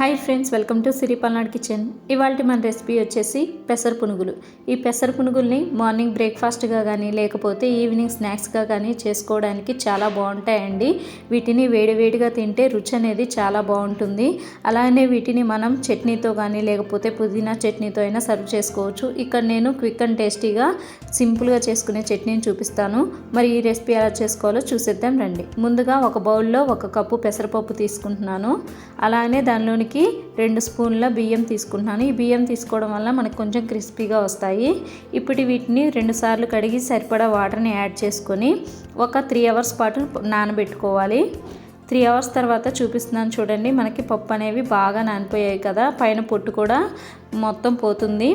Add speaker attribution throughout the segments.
Speaker 1: Hi friends welcome to Siri Palnadu kitchen. ఇవాళ మన recipe వచ్చేసి పెసర పునుగులు. ఈ పెసర పునుగుల్ని మార్నింగ్ బ్రేక్ఫాస్ట్గా కానీ లేకపోతే ఈవినింగ్ స్నాక్స్గా కానీ చేసుకోవడానికి చాలా బాగుంటాయండి. వీటిని వేడివేడిగా తింటే రుచి అనేది చాలా బాగుంటుంది. అలానే వీటిని మనం చట్నీతో కానీ లేకపోతే పుదీనా చట్నీతో అయినా సర్వ్ చేసుకోవచ్చు. ఇక్కడ నేను క్విక్ అండ్ టేస్టీగా సింపుల్గా చేసుకునే చట్నీని చూపిస్తాను. మరి ఈ రెసిపీ ఎలా చేసుకోవాలో చూసేద్దాం రండి. ముందుగా ఒక బౌల్లో ఒక కప్పు పెసరపప్పు తీసుకుంటున్నాను. అలానే దానిలోని దానిలోనికి రెండు స్పూన్ల బియ్యం తీసుకుంటున్నాను. ఈ బియ్యం తీసుకోవడం వల్ల మనకు కొంచెం క్రిస్పీగా వస్తాయి. ఇప్పుడు వీటిని రెండు సార్లు కడిగి సరిపడా వాటర్ని యాడ్ చేసుకొని ఒక త్రీ అవర్స్ పాటు నానబెట్టుకోవాలి. త్రీ అవర్స్ తర్వాత చూపిస్తున్నాను చూడండి మనకి పప్పు అనేవి బాగా నానిపోయాయి కదా పైన పొట్టు కూడా మొత్తం పోతుంది.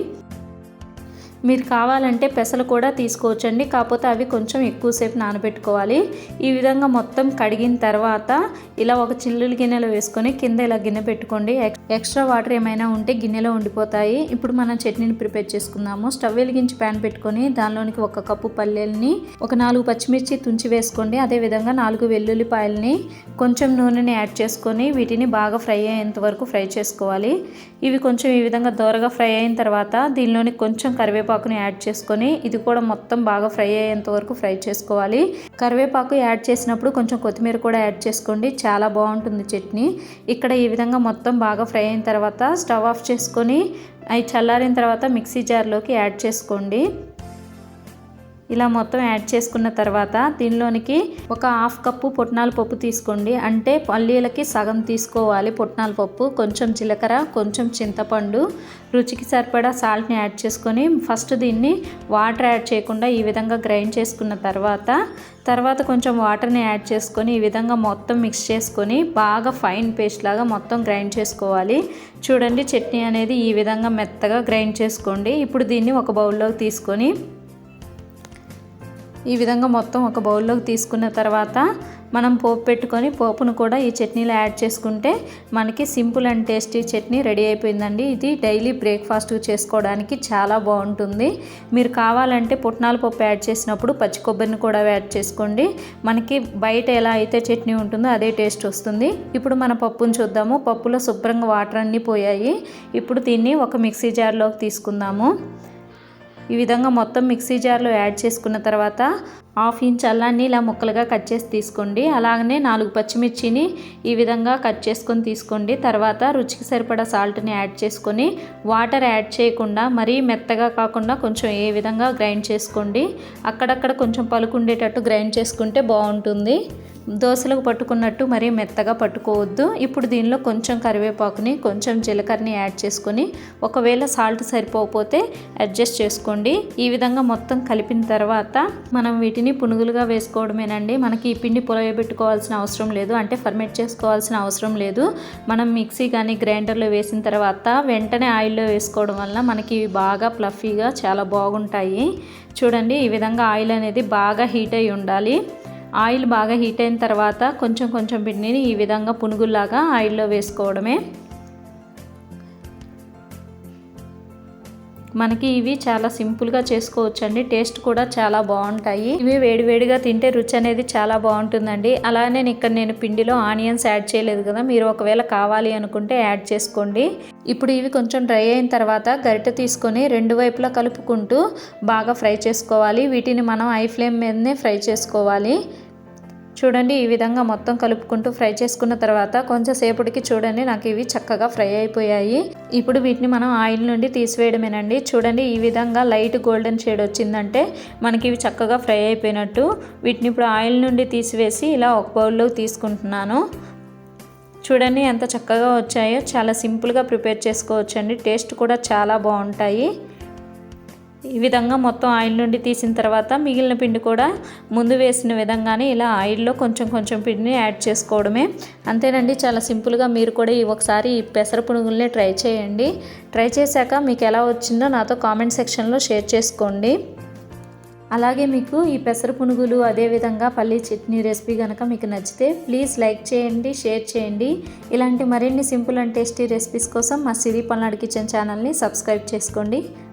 Speaker 1: మీరు కావాలంటే పెసలు కూడా తీసుకోవచ్చండి. కాకపోతే అవి కొంచెం ఎక్కువసేపు నానబెట్టుకోవాలి. ఈ విధంగా మొత్తం కడిగిన తర్వాత ఇలా ఒక చిల్లులు గిన్నెలో వేసుకొని కింద ఇలా గిన్నె పెట్టుకోండి. ఎక్స్ట్రా వాటర్ ఏమైనా ఉంటే గిన్నెలో ఉండిపోతాయి. ఇప్పుడు మనం చట్నీని ప్రిపేర్ చేసుకుందాము. స్టవ్ వెలిగించి ప్యాన్ పెట్టుకొని దానిలోనికి ఒక కప్పు పల్లెల్ని ఒక నాలుగు పచ్చిమిర్చి తుంచి వేసుకోండి. అదేవిధంగా నాలుగు వెల్లుల్లిపాయలని కొంచెం నూనెని యాడ్ చేసుకొని వీటిని బాగా ఫ్రై అయ్యేంత వరకు ఫ్రై చేసుకోవాలి. ఇవి కొంచెం ఈ విధంగా దోరగా ఫ్రై అయిన తర్వాత దీనిలోని కొంచెం కరివేపాకు కరివేపాకుని యాడ్ చేసుకొని ఇది కూడా మొత్తం బాగా ఫ్రై అయ్యేంత వరకు ఫ్రై చేసుకోవాలి. కరివేపాకు యాడ్ చేసినప్పుడు కొంచెం కొత్తిమీర కూడా యాడ్ చేసుకోండి. చాలా బాగుంటుంది చట్నీ. ఇక్కడ ఈ విధంగా మొత్తం బాగా ఫ్రై అయిన తర్వాత స్టవ్ ఆఫ్ చేసుకొని అవి చల్లారిన తర్వాత మిక్సీ జార్లోకి యాడ్ చేసుకోండి. ఇలా మొత్తం యాడ్ చేసుకున్న తర్వాత దీనిలోనికి ఒక హాఫ్ కప్పు పొట్నాల పప్పు తీసుకోండి. అంటే పల్లీలకి సగం తీసుకోవాలి పుట్నాల పప్పు. కొంచెం జీలకర్ర కొంచెం చింతపండు. రుచికి సరిపడా సాల్ట్ని యాడ్ చేసుకొని ఫస్ట్ దీన్ని వాటర్ యాడ్ చేయకుండా ఈ విధంగా గ్రైండ్ చేసుకున్న తర్వాత తర్వాత కొంచెం వాటర్ని యాడ్ చేసుకొని ఈ విధంగా మొత్తం మిక్స్ చేసుకొని బాగా ఫైన్ పేస్ట్ లాగా మొత్తం గ్రైండ్ చేసుకోవాలి. చూడండి చట్నీ అనేది ఈ విధంగా మెత్తగా గ్రైండ్ చేసుకోండి. ఇప్పుడు దీన్ని ఒక బౌల్లోకి తీసుకొని ఈ విధంగా మొత్తం ఒక బౌల్లోకి తీసుకున్న తర్వాత మనం పోపు పెట్టుకొని పోపును కూడా ఈ చట్నీలో యాడ్ చేసుకుంటే మనకి simple and tasty chutney ready అయిపోయిందండి. ఇది డైలీ బ్రేక్ఫాస్ట్ చేసుకోవడానికి చాలా బాగుంటుంది. మీరు కావాలంటే పుట్నాల పప్పు యాడ్ చేసినప్పుడు పచ్చి కొబ్బరిని కూడా యాడ్ చేసుకోండి. మనకి బయట ఎలా అయితే చట్నీ ఉంటుందో అదే టేస్ట్ వస్తుంది. ఇప్పుడు మన పప్పును చూద్దాము. పప్పులో శుభ్రంగా వాటర్ అన్నీ పోయాయి. ఇప్పుడు దీన్ని ఒక మిక్సీ జార్లోకి తీసుకుందాము. ఈ విధంగా మొత్తం మిక్సీ జార్లో యాడ్ చేసుకున్న తర్వాత హాఫ్ ఇంచ్ అల్లాన్ని ఇలా ముక్కలుగా కట్ చేసి తీసుకోండి. అలాగనే నాలుగు పచ్చిమిర్చిని ఈ విధంగా కట్ చేసుకొని తీసుకోండి. తర్వాత రుచికి సరిపడా సాల్ట్ని యాడ్ చేసుకొని వాటర్ యాడ్ చేయకుండా మరీ మెత్తగా కాకుండా కొంచెం ఏ విధంగా గ్రైండ్ చేసుకోండి. అక్కడక్కడ కొంచెం పలుకుండేటట్టు గ్రైండ్ చేసుకుంటే బాగుంటుంది. దోశలకు పట్టుకున్నట్టు మరీ మెత్తగా పట్టుకోవద్దు. ఇప్పుడు దీనిలో కొంచెం కరివేపాకుని కొంచెం జీలకర్రని యాడ్ చేసుకొని ఒకవేళ సాల్ట్ సరిపోకపోతే అడ్జస్ట్ చేసుకోండి. ఈ విధంగా మొత్తం కలిపిన తర్వాత మనం వీటిని పునుగులుగా వేసుకోవడమేనండి. మనకి ఈ పిండి పులయబెట్టుకోవాల్సిన అవసరం లేదు. అంటే ఫర్మేట్ చేసుకోవాల్సిన అవసరం లేదు. మనం మిక్సీ కానీ గ్రైండర్లో వేసిన తర్వాత వెంటనే ఆయిల్లో వేసుకోవడం వల్ల మనకి బాగా ప్లఫీగా చాలా బాగుంటాయి. చూడండి ఈ విధంగా ఆయిల్ అనేది బాగా హీట్ అయి ఉండాలి. ఆయిల్ బాగా హీట్ అయిన తర్వాత కొంచెం కొంచెం పిండిని ఈ విధంగా పునుగుల్లాగా ఆయిల్లో వేసుకోవడమే. మనకి ఇవి చాలా సింపుల్గా చేసుకోవచ్చండి. టేస్ట్ కూడా చాలా బాగుంటాయి. ఇవి వేడివేడిగా తింటే రుచి అనేది చాలా బాగుంటుందండి. అలానే ఇక్కడ నేను పిండిలో ఆనియన్స్ యాడ్ చేయలేదు కదా మీరు ఒకవేళ కావాలి అనుకుంటే యాడ్ చేసుకోండి. ఇప్పుడు ఇవి కొంచెం డ్రై అయిన తర్వాత గరిటె తీసుకొని రెండు వైపులా కలుపుకుంటూ బాగా ఫ్రై చేసుకోవాలి. వీటిని మనం ఐ ఫ్లేమ్ మీదనే ఫ్రై చేసుకోవాలి. చూడండి ఈ విధంగా మొత్తం కలుపుకుంటూ ఫ్రై చేసుకున్న తర్వాత కొంచెం సేపటికి చూడండి నాకు ఇవి చక్కగా ఫ్రై అయిపోయాయి. ఇప్పుడు వీటిని మనం ఆయిల్ నుండి తీసివేయడమేనండి. చూడండి ఈ విధంగా లైట్ గోల్డెన్ షేడ్ వచ్చిందంటే మనకి ఇవి చక్కగా ఫ్రై అయిపోయినట్టు. వీటిని ఇప్పుడు ఆయిల్ నుండి తీసివేసి ఇలా ఒక బౌల్లో తీసుకుంటున్నాను. చూడండి ఎంత చక్కగా వచ్చాయో. చాలా సింపుల్గా ప్రిపేర్ చేసుకోవచ్చండి. టేస్ట్ కూడా చాలా బాగుంటాయి. ఈ విధంగా మొత్తం ఆయిల్ నుండి తీసిన తర్వాత మిగిలిన పిండి కూడా ముందు వేసిన విధంగానే ఇలా ఆయిల్లో కొంచెం కొంచెం పిండిని యాడ్ చేసుకోవడమే. అంతేనండి చాలా సింపుల్గా మీరు కూడా ఈ ఒకసారి ఈ పెసర పునుగుల్ని ట్రై చేయండి. ట్రై చేశాక మీకు ఎలా వచ్చిందో నాతో కామెంట్ సెక్షన్లో షేర్ చేసుకోండి. అలాగే మీకు ఈ పెసర పునుగులు అదేవిధంగా పల్లీ చట్నీ రెసిపీ కనుక మీకు నచ్చితే ప్లీజ్ లైక్ చేయండి షేర్ చేయండి. ఇలాంటి మరిన్ని సింపుల్ అండ్ టేస్టీ రెసిపీస్ కోసం మా సిరి పల్నాడు కిచెన్ ఛానల్ని సబ్స్క్రైబ్ చేసుకోండి.